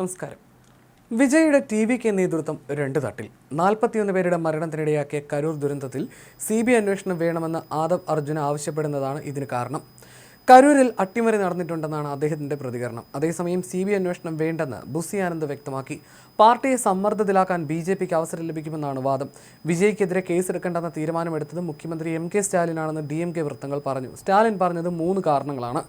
നമസ്കാരം. വിജയുടെ ടി വിക്ക് നേതൃത്വം രണ്ട് തട്ടിൽ. നാൽപ്പത്തിയൊന്ന് പേരുടെ മരണത്തിനിടയാക്കിയ കരൂർ ദുരന്തത്തിൽ സി ബി അന്വേഷണം വേണമെന്ന് ആദവ് അർജുന ആവശ്യപ്പെടുന്നതാണ് ഇതിന് കാരണം. കരൂരിൽ അട്ടിമറി നടന്നിട്ടുണ്ടെന്നാണ് അദ്ദേഹത്തിന്റെ പ്രതികരണം. അതേസമയം സി ബി അന്വേഷണം വേണ്ടെന്ന് ബുസി ആനന്ദ് വ്യക്തമാക്കി. പാർട്ടിയെ സമ്മർദ്ദത്തിലാക്കാൻ ബി ജെ പിക്ക് അവസരം ലഭിക്കുമെന്നാണ് വാദം. വിജയ്ക്കെതിരെ കേസെടുക്കേണ്ടെന്ന തീരുമാനമെടുത്തത് മുഖ്യമന്ത്രി എം കെ സ്റ്റാലിനാണെന്ന് ഡി എം കെ വൃത്തങ്ങൾ പറഞ്ഞു. സ്റ്റാലിൻ പറഞ്ഞത് മൂന്ന് കാരണങ്ങളാണ്.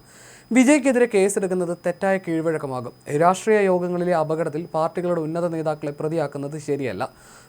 വിജയ്ക്കെതിരെ കേസെടുക്കുന്നത് തെറ്റായ കീഴ്വഴക്കമാകും. രാഷ്ട്രീയ യോഗങ്ങളിലെ അപകടത്തിൽ പാർട്ടികളുടെ ഉന്നത നേതാക്കളെ പ്രതിയാക്കുന്നത് ശരിയല്ല.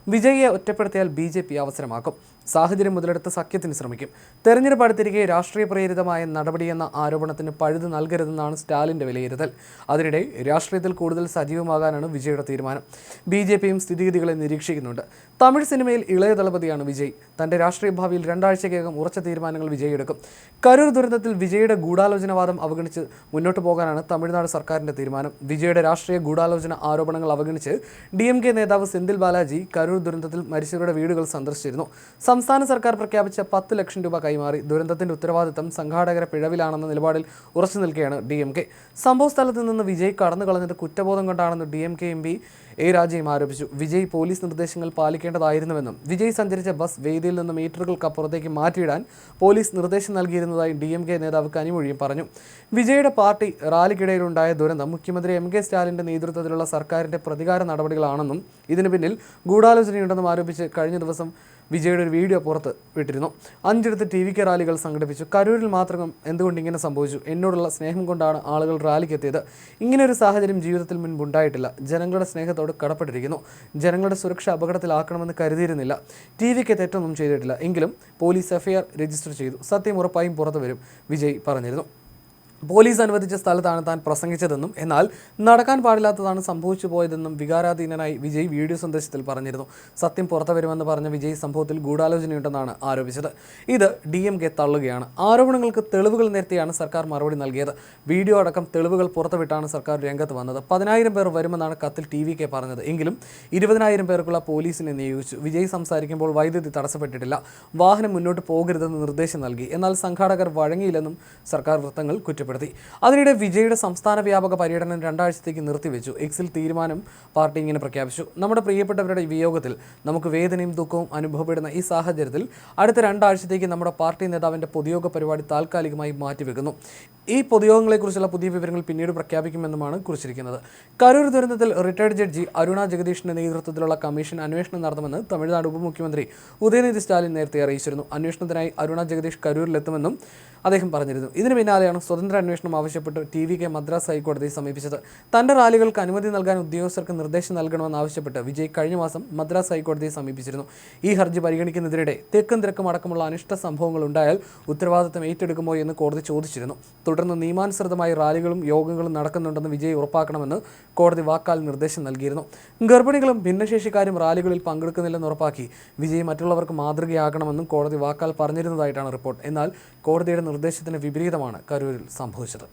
വിജയിയെ ഒറ്റപ്പെടുത്തിയാൽ ബി ജെ പി അവസരമാക്കും. സാഹചര്യം മുതലെടുത്ത് സഖ്യത്തിന് ശ്രമിക്കും. തെരഞ്ഞെടുപ്പ് അടുത്തിരിക്കെ രാഷ്ട്രീയ പ്രേരിതമായ നടപടിയെന്ന ആരോപണത്തിന് പഴുത് നൽകരുതെന്നാണ് സ്റ്റാലിന്റെ വിലയിരുത്തൽ. അതിനിടെ രാഷ്ട്രീയത്തിൽ കൂടുതൽ സജീവമാകാനാണ് വിജയുടെ തീരുമാനം. ബി ജെ പിയും സ്ഥിതിഗതികളെ നിരീക്ഷിക്കുന്നുണ്ട്. തമിഴ് സിനിമയിൽ ഇളയ ദളപതിയാണ് വിജയ്. തന്റെ രാഷ്ട്രീയ ഭാവിയിൽ രണ്ടാഴ്ചയ്ക്കകം ഉറച്ച തീരുമാനങ്ങൾ വിജയ് എടുക്കും കരൂർ ദുരന്തത്തിൽ വിജയുടെ ഗൂഢാലോചനവാദം അവഗണിച്ച് മുന്നോട്ട് പോകാനാണ് തമിഴ്നാട് സർക്കാരിന്റെ തീരുമാനം. വിജയുടെ രാഷ്ട്രീയ ഗൂഢാലോചന ആരോപണങ്ങൾ അവഗണിച്ച് ഡി എം കെ നേതാവ് സെന്തിൽ ബാലാജി കരൂർ ദുരന്തത്തിൽ മരിച്ചവരുടെ വീടുകൾ സന്ദർശിച്ചിരുന്നു. സംസ്ഥാന സർക്കാർ പ്രഖ്യാപിച്ച പത്ത് ലക്ഷം രൂപ കൈമാറി ദുരന്തത്തിന്റെ ഉത്തരവാദിത്തം സംഘാടകരെ പിഴവിലാണെന്ന നിലപാടിൽ ഉറച്ചു നിൽക്കുകയാണ് ഡി എം കെ. സംഭവ സ്ഥലത്ത് നിന്ന് വിജയ് കടന്നു കളഞ്ഞത് കുറ്റബോധം കൊണ്ടാണെന്ന് D M K M P A രാജയും ആരോപിച്ചു. വിജയ് പോലീസ് നിർദ്ദേശങ്ങൾ പാലിക്കേണ്ടതായിരുന്നുവെന്നും വിജയ് സഞ്ചരിച്ച ബസ് വേദിയിൽ നിന്ന് മീറ്ററുകൾക്കപ്പുറത്തേക്ക് മാറ്റിയിടാൻ പോലീസ് നിർദ്ദേശം നൽകിയിരുന്നതായി ഡി എം കെ നേതാവ് കനിമൊഴിയും പറഞ്ഞു. വിജയുടെ പാർട്ടി റാലിക്കിടയിലുണ്ടായ ദുരന്തം മുഖ്യമന്ത്രി എം കെ സ്റ്റാലിന്റെ നേതൃത്വത്തിലുള്ള സർക്കാരിന്റെ പ്രതികാര നടപടികളാണെന്നും ഇതിന് പിന്നിൽ ഗൂഢാലോചനയുണ്ടെന്നും ആരോപിച്ച് കഴിഞ്ഞ ദിവസം വിജയുടെ ഒരു വീഡിയോ പുറത്ത് വിട്ടിരുന്നു. അഞ്ചിടത്ത് ടി വിക്ക് റാലികൾ സംഘടിപ്പിച്ചു. കരൂരിൽ മാത്രം എന്തുകൊണ്ട് ഇങ്ങനെ സംഭവിച്ചു? എന്നോടുള്ള സ്നേഹം കൊണ്ടാണ് ആളുകൾ റാലിക്ക് എത്തിയത്. ഇങ്ങനെ ഒരു സാഹചര്യം ജീവിതത്തിൽ മുൻപുണ്ടായിട്ടില്ല. ജനങ്ങളുടെ സ്നേഹത്തോട് കടപ്പെട്ടിരിക്കുന്നു. ജനങ്ങളുടെ സുരക്ഷ അപകടത്തിലാക്കണമെന്ന് കരുതിയിരുന്നില്ല. ടി വിക്ക് തെറ്റൊന്നും ചെയ്തിട്ടില്ല. എങ്കിലും പോലീസ് എഫ്ഐആർ രജിസ്റ്റർ ചെയ്തു. സത്യം ഉറപ്പായും പുറത്തു വരും വിജയ് പറഞ്ഞിരുന്നു. പോലീസ് അനുവദിച്ച സ്ഥലത്താണ് താൻ പ്രസംഗിച്ചതെന്നും എന്നാൽ നടക്കാൻ പാടില്ലാത്തതാണ് സംഭവിച്ചു പോയതെന്നും വികാരാധീനനായി വിജയ് വീഡിയോ സന്ദേശത്തിൽ പറഞ്ഞിരുന്നു. സത്യം പുറത്തു വരുമെന്ന് പറഞ്ഞ വിജയ് സംഭവത്തിൽ ഗൂഢാലോചനയുണ്ടെന്നാണ് ആരോപിച്ചത്. ഇത് ഡി എം കെ തള്ളുകയാണ്. ആരോപണങ്ങൾക്ക് തെളിവുകൾ നിരത്തിയാണ് സർക്കാർ മറുപടി നൽകിയത്. വീഡിയോ അടക്കം തെളിവുകൾ പുറത്തുവിട്ടാണ് സർക്കാർ രംഗത്ത് വന്നത്. പതിനായിരം പേർ വരുമെന്നാണ് കത്തിൽ ടി വി കെ പറഞ്ഞത്. എങ്കിലും ഇരുപതിനായിരം പേർക്കുള്ള പോലീസിനെ നിയോഗിച്ചു. വിജയ് സംസാരിക്കുമ്പോൾ വൈദ്യുതി തടസ്സപ്പെട്ടിട്ടില്ല. വാഹനം മുന്നോട്ട് പോകരുതെന്ന് നിർദ്ദേശം നൽകി. എന്നാൽ സംഘാടകർ വഴങ്ങിയില്ലെന്നും സർക്കാർ വൃത്തങ്ങൾ കുറ്റപ്പെടുത്തി. അതിനിടെ വിജയുടെ സംസ്ഥാന വ്യാപക പര്യടനം രണ്ടാഴ്ചത്തേക്ക് നിർത്തിവെച്ചു. എക്സിൽ തീരുമാനം പാർട്ടി ഇങ്ങനെ പ്രഖ്യാപിച്ചു. നമ്മുടെ പ്രിയപ്പെട്ടവരുടെ വിയോഗത്തിൽ നമുക്ക് വേദനയും ദുഃഖവും അനുഭവപ്പെടുന്ന ഈ സാഹചര്യത്തിൽ അടുത്ത രണ്ടാഴ്ചത്തേക്ക് നമ്മുടെ പാർട്ടി നേതാവിന്റെ പൊതുയോഗ പരിപാടി താൽക്കാലികമായി മാറ്റിവെക്കുന്നു. ഈ പൊതുയോഗങ്ങളെക്കുറിച്ചുള്ള പുതിയ വിവരങ്ങൾ പിന്നീട് പ്രഖ്യാപിക്കുമെന്നുമാണ് കുറിച്ചിരിക്കുന്നത്. കരൂർ ദുരന്തത്തിൽ റിട്ടയർഡ് ജഡ്ജി അരുണ ജഗദീഷിന്റെ നേതൃത്വത്തിലുള്ള കമ്മീഷൻ അന്വേഷണം നടത്തുമെന്ന് തമിഴ്നാട് ഉപമുഖ്യമന്ത്രി ഉദയനിധി സ്റ്റാലിൻ നേരത്തെ അറിയിച്ചിരുന്നു. അന്വേഷണത്തിനായി അരുണ ജഗദീഷ് കരൂരിലെത്തുമെന്നും അദ്ദേഹം പറഞ്ഞിരുന്നു. ഇതിന് പിന്നാലെയാണ് സ്വതന്ത്ര അന്വേഷണം ആവശ്യപ്പെട്ട് ടി വി കെ മദ്രാസ് ഹൈക്കോടതിയെ സമീപിച്ചത്. തന്റെ റാലികൾക്ക് അനുമതി നൽകാൻ ഉദ്യോഗസ്ഥർക്ക് നിർദ്ദേശം നൽകണമെന്ന് ആവശ്യപ്പെട്ട് വിജയ് കഴിഞ്ഞ മാസം മദ്രാസ് ഹൈക്കോടതിയെ സമീപിച്ചിരുന്നു. ഈ ഹർജി പരിഗണിക്കുന്നതിനിടെ തെക്കും തിരക്കും അടക്കമുള്ള അനിഷ്ട സംഭവങ്ങൾ ഉണ്ടായാൽ ഉത്തരവാദിത്തം ഏറ്റെടുക്കുമോ എന്ന് കോടതി ചോദിച്ചിരുന്നു. തുടർന്ന് നിയമാനുസൃതമായി റാലികളും യോഗങ്ങളും നടക്കുന്നുണ്ടെന്ന് വിജയ് ഉറപ്പാക്കണമെന്ന് കോടതി വാക്കാൽ നിർദ്ദേശം നൽകിയിരുന്നു. ഗർഭിണികളും ഭിന്നശേഷിക്കാരും റാലികളിൽ പങ്കെടുക്കുന്നില്ലെന്ന് ഉറപ്പാക്കി വിജയ് മറ്റുള്ളവർക്ക് മാതൃകയാകണമെന്നും കോടതി വാക്കാൽ പറഞ്ഞിരുന്നതായിട്ടാണ് റിപ്പോർട്ട്. എന്നാൽ കോടതിയുടെ നിർദ്ദേശത്തിന് വിപരീതമാണ് കരൂരിൽ സംഭവിച്ചത്